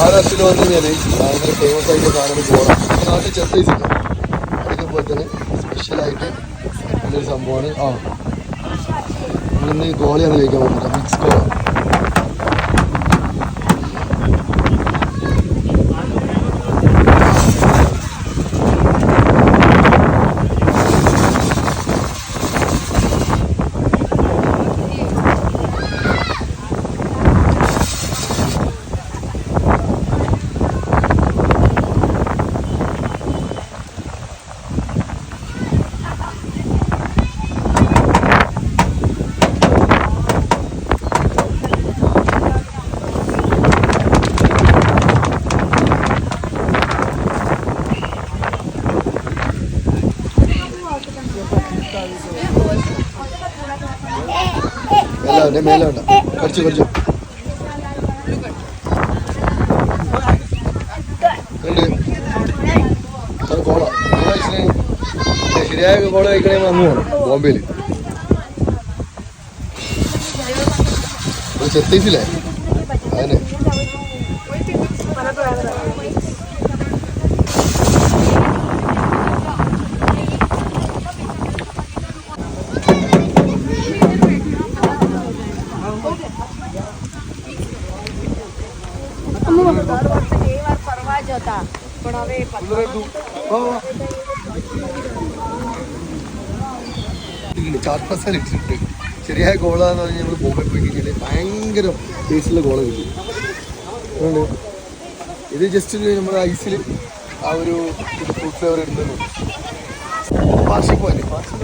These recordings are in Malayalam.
മഹാരാഷ്ട്രയിൽ വന്നു കഴിഞ്ഞാൽ ഭയങ്കര ഫേമസ് ആയിട്ട് സാധനം പോകാം നാട്ടിൽ ചെത്തൈസ് ഉണ്ട് അതേപോലെ തന്നെ സ്പെഷ്യലായിട്ട് നല്ലൊരു സംഭവമാണ്. ആ. നമ്മളിന്ന് ഗോളിയാണ് കഴിക്കാൻ പോകുന്നത്. മിക്സ് ഗോള മേലെ മേലെ കുറച്ച് കഴിച്ചിന് ശരിയായ കോള കഴിക്കണേ വന്നു പോകണം ബോംബെയിൽ ചെത്തീസില്ലേ അതിന് ചാറ്റ് മസാല ശരിയായ ഗോളാന്ന് പറഞ്ഞാൽ ഞങ്ങൾ ബോംബെ പോയി കഴിഞ്ഞാൽ ഭയങ്കര ടേസ്റ്റുള്ള ഗോള കിട്ടും. ഇത് ജസ്റ്റ് നമ്മൾ ഐസിൽ ആ ഒരു ഫുഡ് ഫ്ലേവർ ഇടുന്നു പാർസി പോലെ പാർസി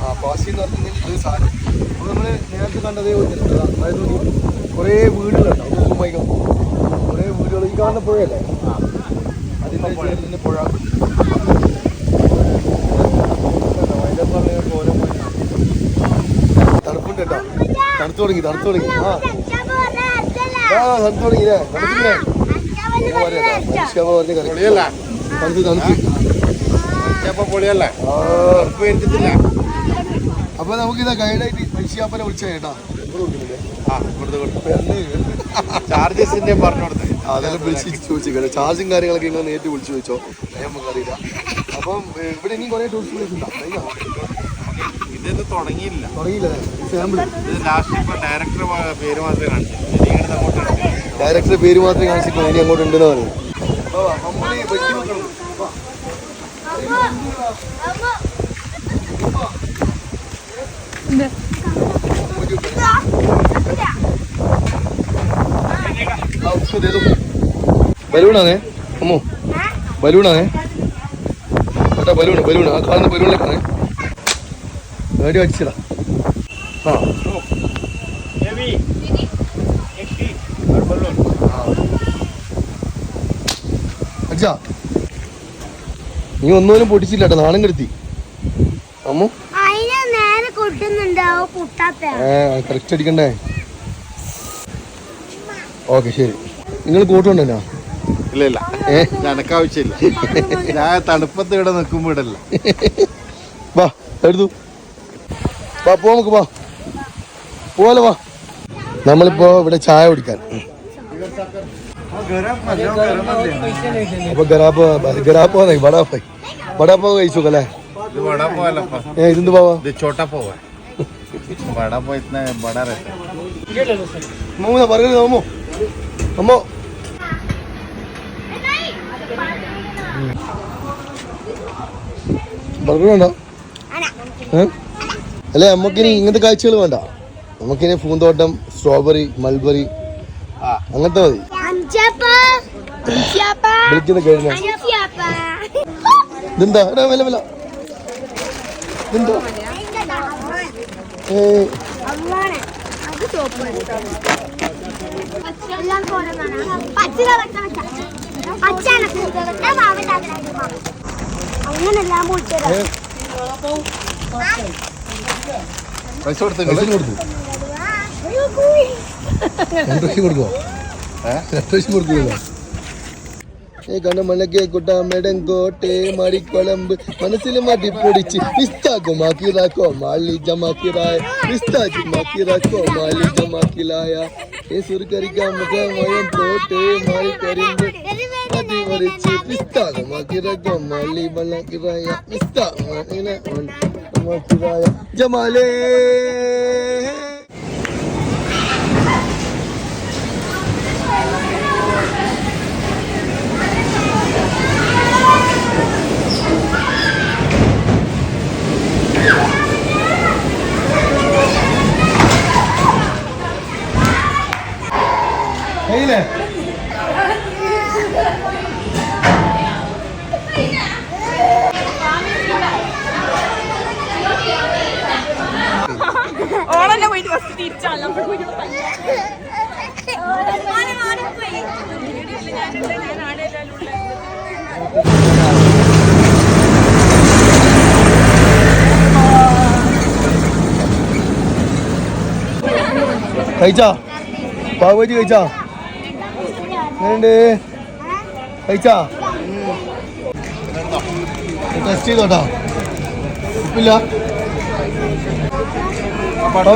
ആ പാസി എന്ന് പറഞ്ഞിട്ടുണ്ടെങ്കിൽ ഇത് സാധനം. അപ്പോൾ നമ്മൾ നേരത്തെ കണ്ടതേ പോലെ അതായത് കുറേ വീടുകളുണ്ടാവും സുമൈകം കുറേ വീടുകൾ ഈ കാണുന്ന പുഴയല്ലേ? അതിന്റെ ചേരുന്ന പുഴ. തണുപ്പുണ്ട് കേട്ടോ. തണുത്തു തുടങ്ങി തണുത്തു തുടങ്ങി. ആ. ആ തണുത്തു തുടങ്ങിയില്ലേ തണുത്തില്ലേ തണുത്ത് തണുത്ത്. പൊളിയല്ലേ? അപ്പൊ നമുക്ക് ഇതാ ഗൈഡായിട്ട് മനുഷ്യാപ്പനെ വിളിച്ചാ ചാർജസിന്റെ പറഞ്ഞു കൊടുത്തേ. അതെല്ലാം വിളിച്ച് ചോദിച്ചു ചാർജും കാര്യങ്ങളൊക്കെ നിങ്ങൾ നേരിട്ട് വിളിച്ചു ചോദിച്ചോ. നമുക്കറിയില്ല. അപ്പം ഇവിടെ ഇനി കുറെ ടൂറിസ്റ്റ് പ്ലേസ്? ഇതൊന്നും തുടങ്ങിയില്ല. തുടങ്ങിയില്ലേ. സാമ്പിൾ ലാസ്റ്റ് ഡയറക്ടർ പേര് മാത്രമേ കാണിച്ചു. ഇനി അങ്ങോട്ട് എടുത്തില്ല. പേര് മാത്രമേ ഇനി അങ്ങോട്ട് ഉണ്ടെന്ന് വാ, ബലൂണാണേ. അമ്മോ ബലൂണാണേ. ഏട്ടാ ബലൂണ് ബലൂണ്. ആ കാണുന്ന ബലൂണിലേക്കാണേ. ഗാഡി അടിച്ചതാ ആ അടിച്ചാ നീ ഒന്നുപോലും പൊട്ടിച്ചില്ല കേട്ടോ നാണം കെടുത്തി. അമ്മു. കറക്റ്റ് അടിക്കണ്ടേ? ഓക്കെ ശരി. നിങ്ങൾ കൂട്ടുണ്ടല്ലോ ഇല്ല ഇല്ല ഞാൻ തണുപ്പത്ത് ഇവിടെ നിൽക്കുമ്പോ ഇടല്ല വാ എടുത്തു. വാ പോ നമുക്ക് വാ. പോലെ വാ. നമ്മളിപ്പോ ഇവിടെ ചായ കുടിക്കാൻ. അപ്പൊ ഗരാപ്പ വടാപ്പായി വടാപ്പ വടാപ്പ കഴിച്ചു അല്ലേ? ഇത് വട പോവല്ലപ്പ. ഏ ഇതെന്ത് പാവാ? ഇത് ചോട്ട പോവാ വട മൂന്ന അമ്മോ? അമ്മോ ബർഗർ വേണ്ട അല്ലെ നമുക്കിനി ഇങ്ങനത്തെ കാഴ്ചകൾ വേണ്ട. നമുക്കിനി പൂന്തോട്ടം സ്ട്രോബെറി മൾബറി അങ്ങനത്തെ മതി. വിളിക്കുന്നത് കഴിഞ്ഞ ഇതെന്താ? എടാ വില വില ഇതെന്താ? ഏ അങ്ങനെല്ലാം പൈസ കൊടുത്തു കൊടുത്തു. രണ്ട് ലക്ഷം കൊടുക്കോ രണ്ട് ലക്ഷം കൊടുക്കില്ലല്ലോ ഏ കണ്ട മണക്കെ കുട്ട മെടങ്കോട്ടെ മടിക്കുളമ്പ് മനസ്സിൽ മാറ്റി പൊടിച്ച് പിസ്താക്കോ മാക്കിറാക്കോ മാളി ജമാക്കിറായ പിസ്താക്കി മാക്കിറാക്കോ മാളി ജമാക്കിലായ ഏ സുറുക്കരിക്കാൻ മറ്റേ മയം പോട്ട് മാറി കരിമ്പ് Hati marici pista Gama kira gama Libala kiraya Pista Manina Gama kiraya Jamale Hey there. പോയിട്ട് കഴിച്ചാ? പാവജി കഴിച്ചാ? എങ്ങനെയുണ്ട്? കഴിച്ചാ? ടെസ്റ്റ് ചെയ്തോട്ടോ. ഉപ്പില്ല.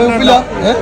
ഉപ്പില്ല. ഏ?